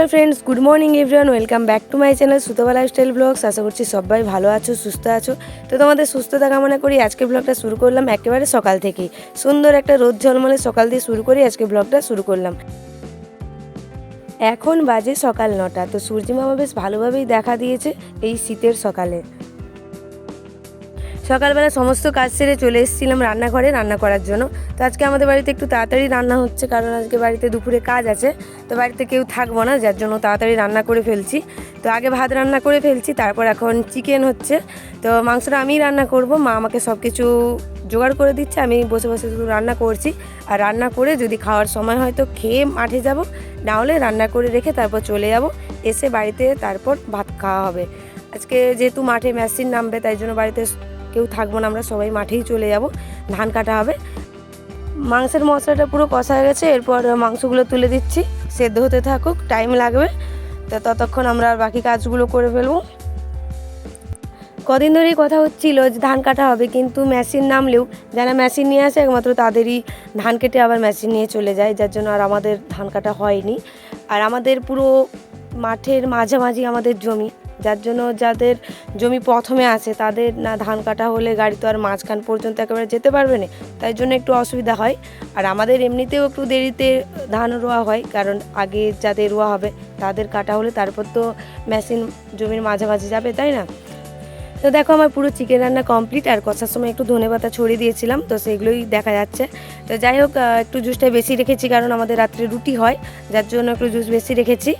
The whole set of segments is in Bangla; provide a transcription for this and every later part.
Hello friends, good morning everyone, welcome back to my channel সুতবা lifestyle blogs. আশা করছি সবাই ভালো আছো, সুস্থ আছো। তো তোমাদের সুস্থতা কামনা করি আজকে ব্লগটা শুরু করলাম একেবারে সকাল থেকেই। সুন্দর একটা রোদ ঝলমলে সকাল দিয়ে শুরু করি আজকে ব্লগটা শুরু করলাম। এখন বাজে সকাল নটা, তো সূর্যিমামা বেশ ভালোভাবেই দেখা দিয়েছে এই শীতের সকালে। সকালবেলা সমস্ত কাজ সেরে চলে এসেছিলাম রান্নাঘরে রান্না করার জন্য। তো আজকে আমাদের বাড়িতে একটু তাড়াতাড়ি রান্না হচ্ছে, কারণ আজকে বাড়িতে দুপুরে কাজ আছে। তো বাড়িতে কেউ থাকব না, যার জন্য তাড়াতাড়ি রান্না করে ফেলছি। তো আগে ভাত রান্না করে ফেলছি, তারপর এখন চিকেন হচ্ছে। তো মাংসটা আমি রান্না করব, মা আমাকে সব কিছু জোগাড় করে দিচ্ছে, আমি বসে বসে শুধু রান্না করছি। আর রান্না করে যদি খাওয়ার সময় হয় তো খেয়ে মাঠে যাব, না হলে রান্না করে রেখে তারপর চলে যাব। এসে বাড়িতে তারপর ভাত খাওয়া হবে। আজকে যেহেতু মাঠে মেশিন নামবে, তাই জন্য বাড়িতে কেউ থাকব না, আমরা সবাই মাঠেই চলে যাব, ধান কাটা হবে। মাংসের মশলাটা পুরো কষা হয়ে গেছে, এরপর মাংসগুলো তুলে দিচ্ছি, সেদ্ধ হতে থাকুক টাইম লাগবে। তো ততক্ষণ আমরা বাকি কাজগুলো করে ফেলব। কদিন ধরেই কথা হচ্ছিল যে ধান কাটা হবে, কিন্তু মেশিন নামলেও যারা মেশিন নিয়ে আসে, একমাত্র তাদেরই ধান কেটে আবার মেশিন নিয়ে চলে যায়, যার জন্য আর আমাদের ধান কাটা হয়নি। আর আমাদের পুরো মাঠের মাঝামাঝি আমাদের জমি যার জন্য যাদের জমি প্রথমে আছে, তাদের না ধান কাটা হলে গাড়ি তো আর মাঝখান পর্যন্ত একেবারে যেতে পারবে না। তাই জন্য একটু অসুবিধা হয়। আর আমাদের এমনিতেও একটু দেরিতে ধান রোয়া হয়, কারণ আগে যাদের রোয়া হবে, তাদের কাটা হলে তারপর তো মেশিন জমির মাঝামাঝি যাবে, তাই না? তো দেখো আমার পুরো চিকেন রান্না কমপ্লিট, আর কষার সময় একটু ধনে পাতা ছড়িয়ে দিয়েছিলাম, তো সেগুলোই দেখা যাচ্ছে। তো যাই হোক একটু জুসটা বেশি রেখেছি, কারণ আমাদের রাত্রে রুটি হয়, যার জন্য একটু জুস বেশি রেখেছি।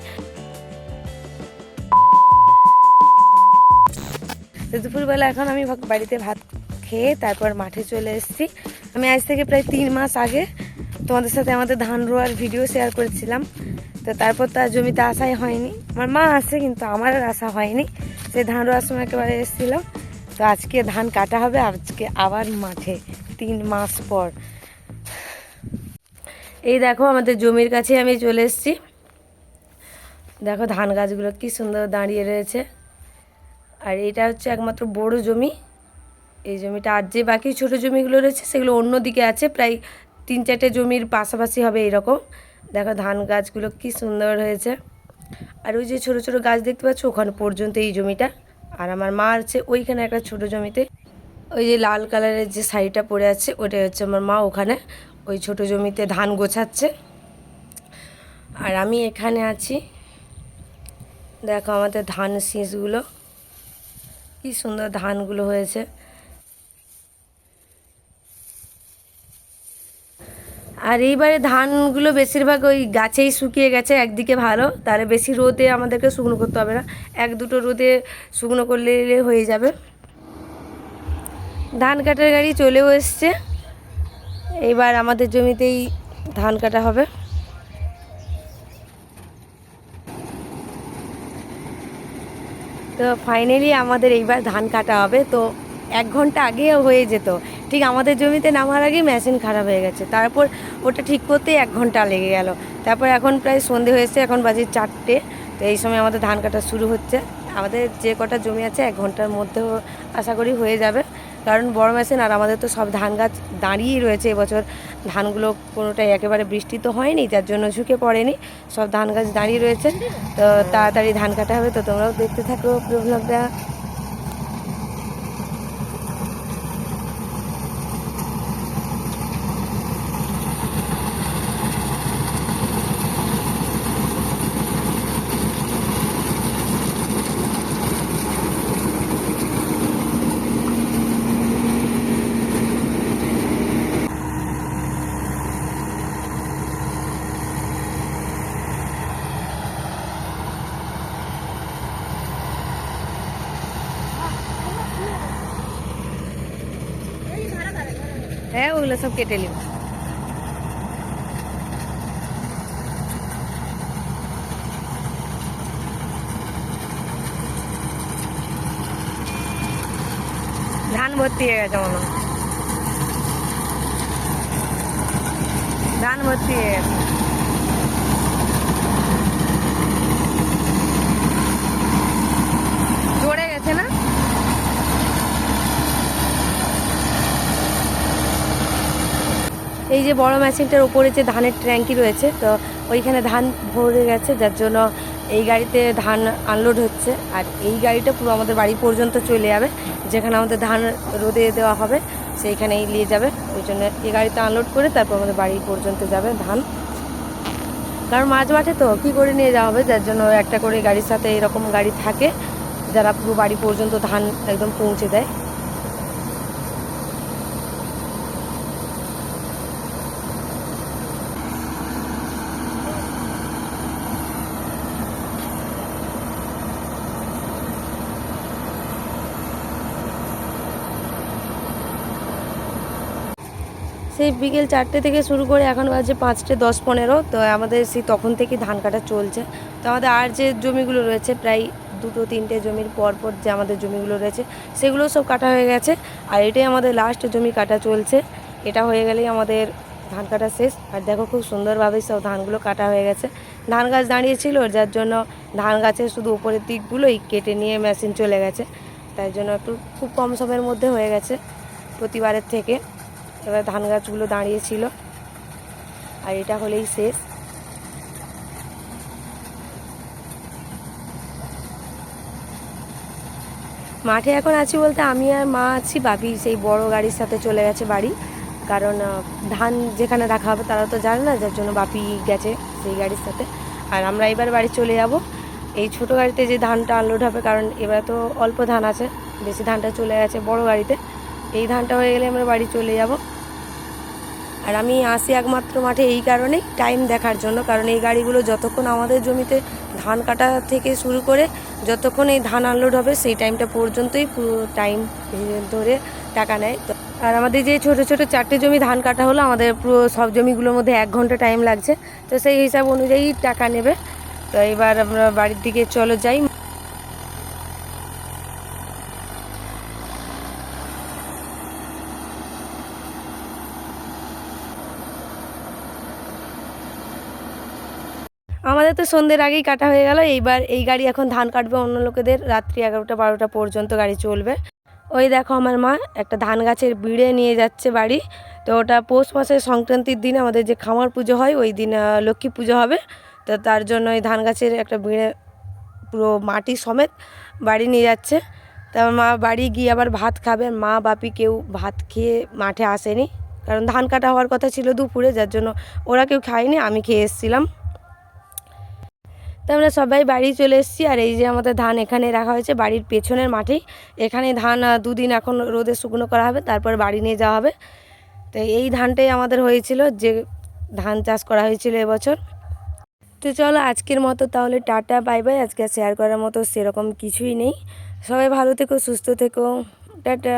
তো দুপুরবেলা এখন আমি বাড়িতে ভাত খেয়ে তারপর মাঠে চলে এসেছি। আমি আজ থেকে প্রায় তিন মাস আগে তোমাদের সাথে আমাদের ধান রোয়ার ভিডিও শেয়ার করেছিলাম। তো তারপর তার জমিতে আসাই হয়নি। আমার মা আসে কিন্তু আমার আর আসা হয়নি সে ধান রোয়ার সময় একেবারে এসেছিলাম তো আজকে ধান কাটা হবে, আজকে আবার মাঠে, তিন মাস পর। এই দেখো আমাদের জমির কাছে আমি চলে এসেছি। দেখো ধান গাছগুলো কি সুন্দর দাঁড়িয়ে রয়েছে। আর এটা হচ্ছে একমাত্র বড় জমি। এই জমিটা আর যে বাকি ছোট জমিগুলো রয়েছে, সেগুলো অন্য দিকে আছে। প্রায় তিন চারটে জমির পাশাপাশি হবে এরকম। দেখো ধান গাছগুলো কি সুন্দর হয়েছে। আর ওই যে ছোট ছোট গাছ দেখতে পাচ্ছ, ওখানে পর্যন্ত এই জমিটা। আর আমার মা আছে ওইখানে একটা ছোট জমিতে। ওই যে লাল কালারের যে শাড়িটা পরে আছে, ওটাই হচ্ছে আমার মা ওখানে। ওই ছোট জমিতে ধান গোছাচ্ছে। আর আমি এখানে আছি। দেখো আমাদের ধান শীষগুলো। কি সুন্দর ধানগুলো হয়েছে। আর এইবারে ধানগুলো বেশিরভাগ ওই গাছেই শুকিয়ে গেছে, একদিকে ভালো, তাহলে বেশি রোদে আমাদেরকে শুকনো করতে হবে না। এক দুটো রোদে শুকনো করলে হয়ে যাবে। ধান কাটার গাড়ি চলেও এসছে। এইবার আমাদের জমিতেই ধান কাটা হবে। তো ফাইনালি আমাদের এইবার ধান কাটা হবে, তো এক ঘণ্টা আগে হয়ে যেত। ঠিক আমাদের জমিতে নামার আগে মেশিন খারাপ হয়ে গেছে। তারপর ওটা ঠিক করতে এক ঘণ্টা লেগে গেল। তারপর এখন প্রায় সন্ধে হয়েছে, এখন বাজে চারটে। তো এই সময় আমাদের ধান কাটা শুরু হচ্ছে। আমাদের যে কটা জমি আছে, এক ঘণ্টার মধ্যেও আশা করি হয়ে যাবে। কারণ বড় মেশিন আর আমাদের তো সব ধান গাছ দাঁড়িয়েই রয়েছে এবছর। ধানগুলো কোনোটাই একেবারে বৃষ্টি তো হয়নি, যার জন্য ঝুঁকে পড়েনি। সব ধান গাছ দাঁড়িয়ে রয়েছে। তো তাড়াতাড়ি ধান কাটা হবে, তো তোমরাও দেখতে থাকো ব্লগটা হ্যাঁ ওগুলো সব কেটে নিব ধান ভর্তি হয়ে গেছে মনে। ধান ভর্তি হয়ে গেছে জোরে গেছে না এই যে বড় মেশিনটার উপরে যে ধানের ট্যাঙ্কি রয়েছে, তো ওইখানে ধান ভরে গেছে, যার জন্য এই গাড়িতে ধান আনলোড হচ্ছে। আর এই গাড়িটা পুরো আমাদের বাড়ি পর্যন্ত চলে যাবে, যেখানে আমাদের ধান রোদে দেওয়া হবে, সেইখানেই নিয়ে যাবে। ওই জন্য এই গাড়িতে আনলোড করে তারপর আমাদের বাড়ি পর্যন্ত যাবে ধান। কারণ মাঝ মাঠে তো কী করে নিয়ে যাওয়া হবে, যার জন্য একটা করে গাড়ির সাথে এরকম গাড়ি থাকে, যারা পুরো বাড়ি পর্যন্ত ধান একদম পৌঁছে দেয়। সেই বিকেল চারটে থেকে শুরু করে এখন বাজে পাঁচটে, দশ পনেরো। তো আমাদের সেই তখন থেকে ধান কাটা চলছে। তো আমাদের আর যে জমিগুলো রয়েছে, প্রায় দুটো তিনটে জমির পর পর যে আমাদের জমিগুলো রয়েছে, সেগুলো সব কাটা হয়ে গেছে। আর এটাই আমাদের লাস্ট জমি কাটা চলছে। এটা হয়ে গেলেই আমাদের ধান কাটা শেষ। আর দেখো খুব সুন্দরভাবে সব ধানগুলো কাটা হয়ে গেছে। ধান গাছ দাঁড়িয়েছিল, যার জন্য ধান গাছের শুধু উপরের দিকগুলোই কেটে নিয়ে মেশিন চলে গেছে। তাই জন্য একটু খুব কম সময়ের মধ্যে হয়ে গেছে প্রতিবারের থেকে। এবার ধান গাছগুলো দাঁড়িয়েছিল। আর এটা হলেই শেষ। মাঠে এখন আছি বলতে আমি আর মা আছি, বাপি সেই বড় গাড়ির সাথে চলে গেছে বাড়ি। কারণ ধান যেখানে রাখা হবে তারা তো জানে না, যার জন্য বাপি গেছে সেই গাড়ির সাথে। আর আমরা এবার বাড়ি চলে যাব। এই ছোট গাড়িতে যে ধানটা আনলোড হবে, কারণ এবার তো অল্প ধান আছে, বেশি ধানটা চলে গেছে বড় গাড়িতে। এই ধানটা হয়ে গেলে আমরা বাড়ি চলে যাব। আর আমি আসি একমাত্র মাঠে এই কারণেই টাইম দেখার জন্য, কারণ এই গাড়িগুলো যতক্ষণ আমাদের জমিতে ধান কাটা থেকে শুরু করে যতক্ষণ এই ধান আনলোড হবে, সেই টাইমটা পর্যন্তই পুরো টাইম ধরে টাকা নেয়। তো আর আমাদের যে ছোট ছোট চারটে জমি ধান কাটা হলো, আমাদের পুরো সব জমিগুলোর মধ্যে এক ঘণ্টা টাইম লাগছে। তো সেই হিসাব অনুযায়ী টাকা নেবে। তো এবার আমরা বাড়ির দিকে চলো যাই। আমাদের তো সন্ধ্যের আগেই কাটা হয়ে গেল। এইবার এই গাড়ি এখন ধান কাটবে অন্য লোকেদের। রাত্রি এগারোটা বারোটা পর্যন্ত গাড়ি চলবে। ওই দেখো আমার মা, একটা ধান গাছের বিড়ে নিয়ে যাচ্ছে বাড়ি। তো ওটা পৌষ মাসের সংক্রান্তির দিন আমাদের যে খামার পুজো হয়, ওই দিন লক্ষ্মী পুজো হবে। তো তার জন্য ওই ধান গাছের একটা বিড়ে পুরো মাটি সমেত বাড়ি নিয়ে যাচ্ছে। তারপর মা বাড়ি গিয়ে আবার ভাত খাবে। মা বাপি কেউ ভাত খেয়ে মাঠে আসেনি। কারণ ধান কাটা হওয়ার কথা ছিল দুপুরে, যার জন্য ওরা কেউ খায়নি, আমি খেয়ে এসেছিলাম। তো আমরা সবাই বাড়ি চলে এসেছি, আর এই যে আমাদের ধান এখানে রাখা হয়েছে বাড়ির পেছনের মাঠেই এখানে ধান দুদিন এখন রোদে শুকনো করা হবে, তারপর বাড়ি নিয়ে যাওয়া হবে। তো এই ধানটাই আমাদের হয়েছিল, যে ধান চাষ করা হয়েছিল এবছর। তো চলো আজকের মতো তাহলে টাটা, বাই বাই। আজকে শেয়ার করার মতো সেরকম কিছুই নেই। সবাই ভালো থেকো, সুস্থ থেকো। টাটা।